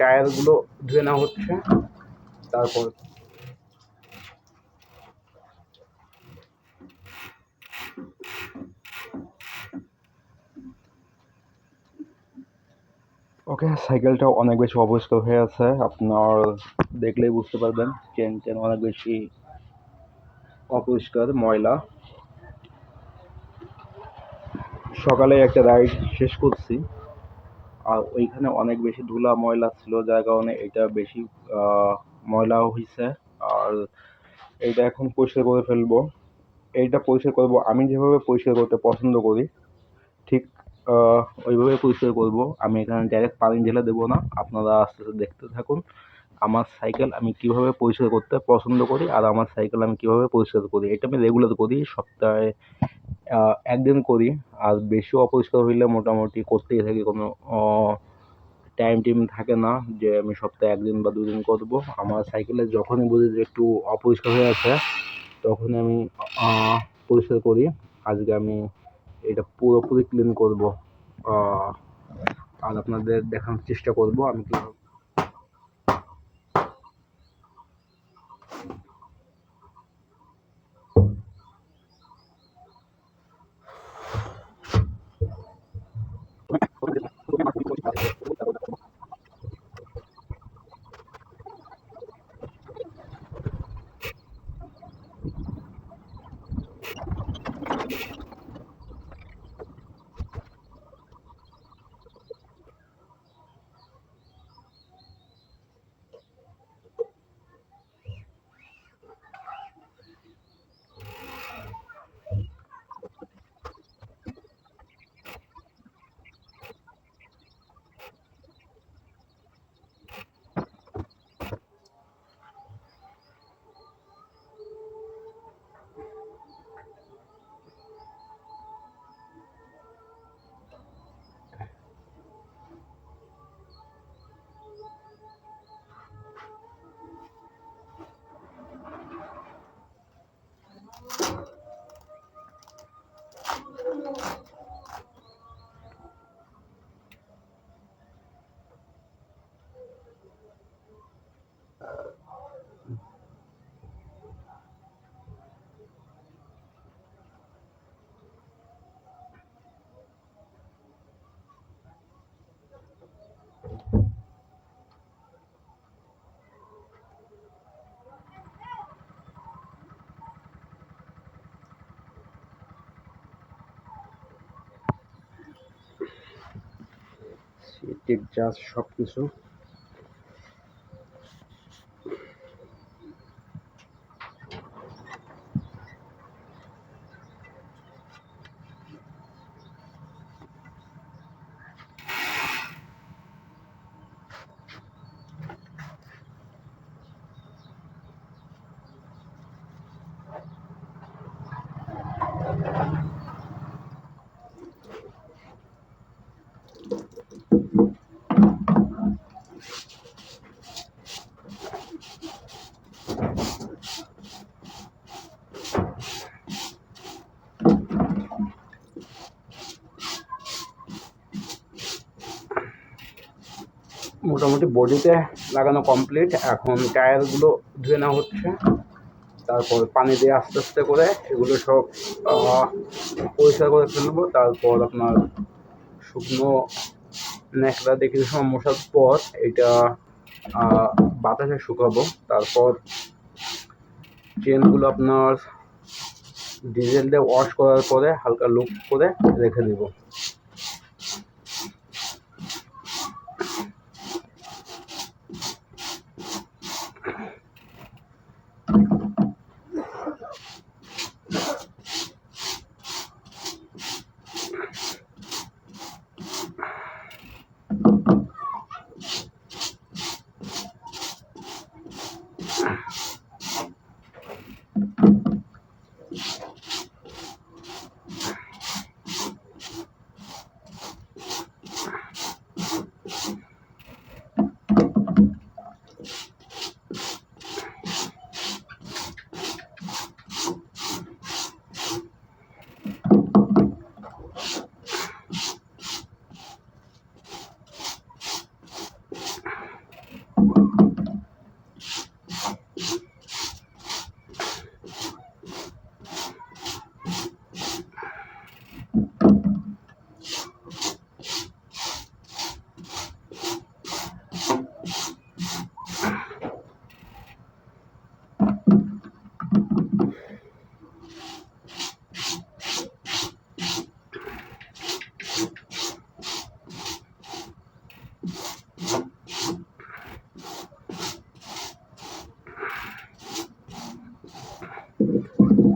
টায়ারগুলো ধুয়ে নেওয়া হচ্ছে, তারপর ওকে সাইকেলটা অনেক বেশি অপরিষ্কার হয়ে আছে, আপনার দেখলেই বুঝতে পারবেন, চেন চেন অনেক বেশি অপরিষ্কার, ময়লা। সকালে একটা রাইড শেষ করছি। আর ওইখানে অনেক বেশি ধুলা ময়লা ছিল, যার কারণে এটা বেশি ময়লাও হয়েছে আর এইটা এখন পরিষ্কার করে ফেলব। এইটা পরিষ্কার করব, আমি যেভাবে পরিষ্কার করতে পছন্দ করি, ঠিক ওইভাবে পরিষ্কার করব। আমি এখানে ডাইরেক্ট পানি ঢেলে দেবো না, আপনারা আস্তে আস্তে দেখতে থাকুন। আমার সাইকেল আমি কীভাবে পরিষ্কার করতে পছন্দ করি, আর আমার সাইকেল আমি কীভাবে পরিষ্কার করি, এটা আমি রেগুলার করি সপ্তাহে একদিন করি, আর বেশি অপরিষ্কার হইলে মোটামুটি করতেই থাকি, কোনো টাইম টিম থাকে না যে আমি সপ্তাহে একদিন বা দুদিন করব। আমার সাইকেলে যখনই বুঝি যে একটু অপরিষ্কার হয়ে আছে, তখনই আমি পরিষ্কার করি। আজকে আমি এটা পুরোপুরি ক্লিন করব। আর আপনাদের দেখানোর চেষ্টা করব আমি কীভাবে সিটের জাস্ট সব কিছু মোটামুটি বডিতে লাগানো কমপ্লিট এখন টায়ারগুলো ধুয়ে নেওয়া হচ্ছে। তারপর পানি দিয়ে আস্তে আস্তে করে এগুলো সব পরিষ্কার করে ফেলব। তারপর আপনার শুকনো ন্যাকড়া দিয়ে কিছু সময় মশার পর এটা বাতাসে শুকাবো। তারপর চেনগুলো আপনার ডিজেল দিয়ে ওয়াশ করার পরে হালকা লুক করে রেখে দেবো।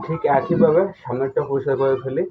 ঠিক একইভাবে সামনেরটা পরিষ্কার করে ফেলি।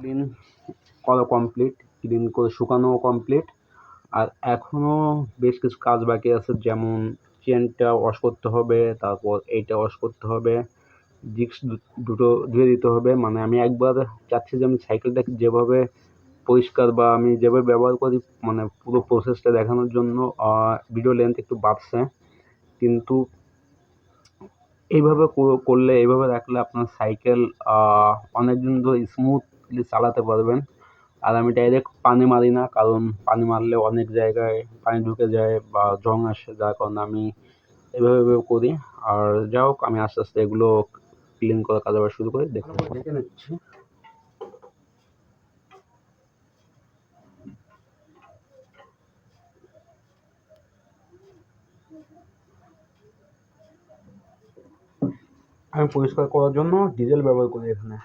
ক্লিন করা কমপ্লিট ক্লিন করে শুকানোও কমপ্লিট আর এখনও বেশ কিছু কাজ বাকি আছে, যেমন চেনটা ওয়াশ করতে হবে, তারপর এইটা ওয়াশ করতে হবে ডিস্ক দুটো ধুয়ে দিতে হবে মানে আমি একবার চাচ্ছি যে আমি সাইকেলটাকে যেভাবে পরিষ্কার বা আমি যেভাবে ব্যবহার করি মানে পুরো প্রসেসটা দেখানোর জন্য ভিডিও লেন্থ একটু বাড়ছে, কিন্তু এইভাবে করলে, এইভাবে রাখলে আপনার সাইকেল অনেক দিন ধরে স্মুথলি চালাতে পারবেন। আর আমি ডাইরেক্ট পানি মারি না, কারণ পানি মারলে অনেক জায়গায় পানি ঢুকে যায় বা জং আসে, যার কারণে আমি এভাবে করি। আর যাই হোক, আমি আস্তে আস্তে এগুলো ক্লিন করার কাজ আবার শুরু করি, দেখতে দেখে নিচ্ছি। আমি পরিষ্কার করার জন্য ডিজেল ব্যবহার করি এখানে।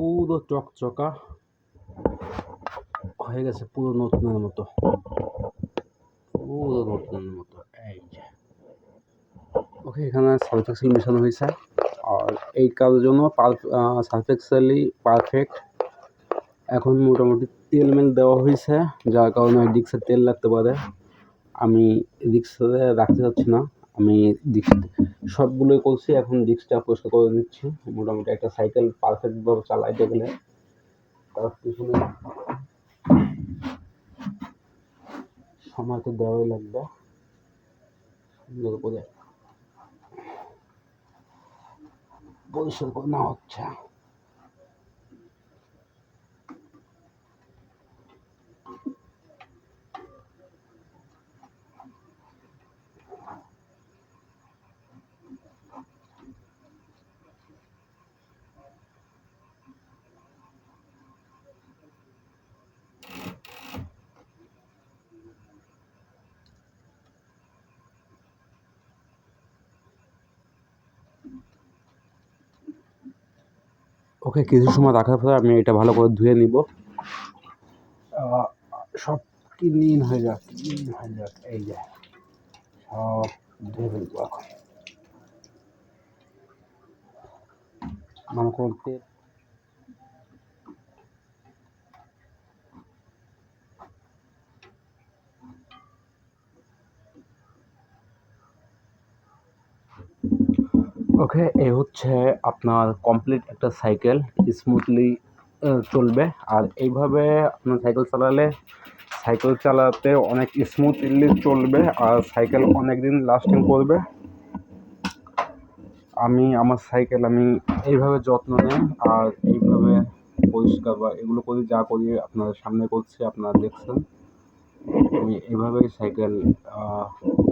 পুরো চকচকা হয়ে গেছে, পুরো নতুনের মতো। পুরো নতুনের মতো, এই যে। ওকে এখানে সার্ফ এক্সেল মেশানো হয়েছে। আর এই কাজের জন্য সার্ফ এক্সেলই পারফেক্ট এখন মোটামুটি তেল মেল দেওয়া হয়েছে, যার কারণে ডিক্সে তেল লাগতে পারে। আমি রিক্সাতে রাখতে চাচ্ছি না। আমি ডিক্স সবগুলোই করছি এখন ডিস্কটা পরিষ্কার করে দিচ্ছি মোটামুটি একটা সাইকেল পারফেক্টভাবে চালাইতে গেলে তার পিছনে সময় তো দেওয়াই লাগবে। সুন্দর করে পরিষ্কার করে নেওয়া হচ্ছে। ওকে কিছু সময় রাখার পরে আমি এটা ভালো করে ধুয়ে নিব। সব কি নিন হয়ে যাক নিন হয়ে যাক, এই যে, সব ধুয়ে ফেলব এখন। মনে করতে ওকে এই হচ্ছে আপনার কমপ্লিট একটা সাইকেল স্মুথলি চলবে। আর এইভাবে আপনার সাইকেল চালালে সাইকেল চালাতে অনেক স্মুথলি চলবে আর সাইকেল অনেক দিন লাস্টিং করবে। আমি, আমার সাইকেল আমি এইভাবে যত্ন নেই আর এইভাবে পরিষ্কার বা এগুলো করি, যা করি আপনার সামনে করছি, আপনারা দেখছেন। আমি এইভাবেই সাইকেল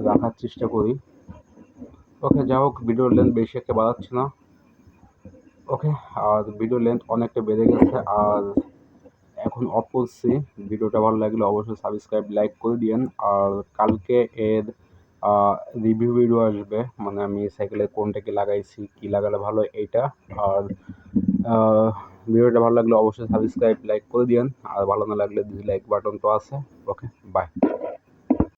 রাখার চেষ্টা করি। ওকে যা হোক ভিডিওর লেন্থ বেশি একটা বাড়াচ্ছি না। ওকে আর ভিডিও লেন্থ অনেকটা বেড়ে গেছে, আর এখন অফ করছি ভিডিওটা ভালো লাগলে অবশ্যই সাবস্ক্রাইব লাইক করে দিয়েন। আর কালকে এর রিভিউ ভিডিও আসবে মানে আমি সাইকেলে কোনটা কি লাগাইছি, কি লাগালে ভালো এইটা। আর ভিডিওটা ভালো লাগলে অবশ্যই সাবস্ক্রাইব লাইক করে দিয়েন। আর ভালো না লাগলে লাইক বাটন তো আছে। Okay bye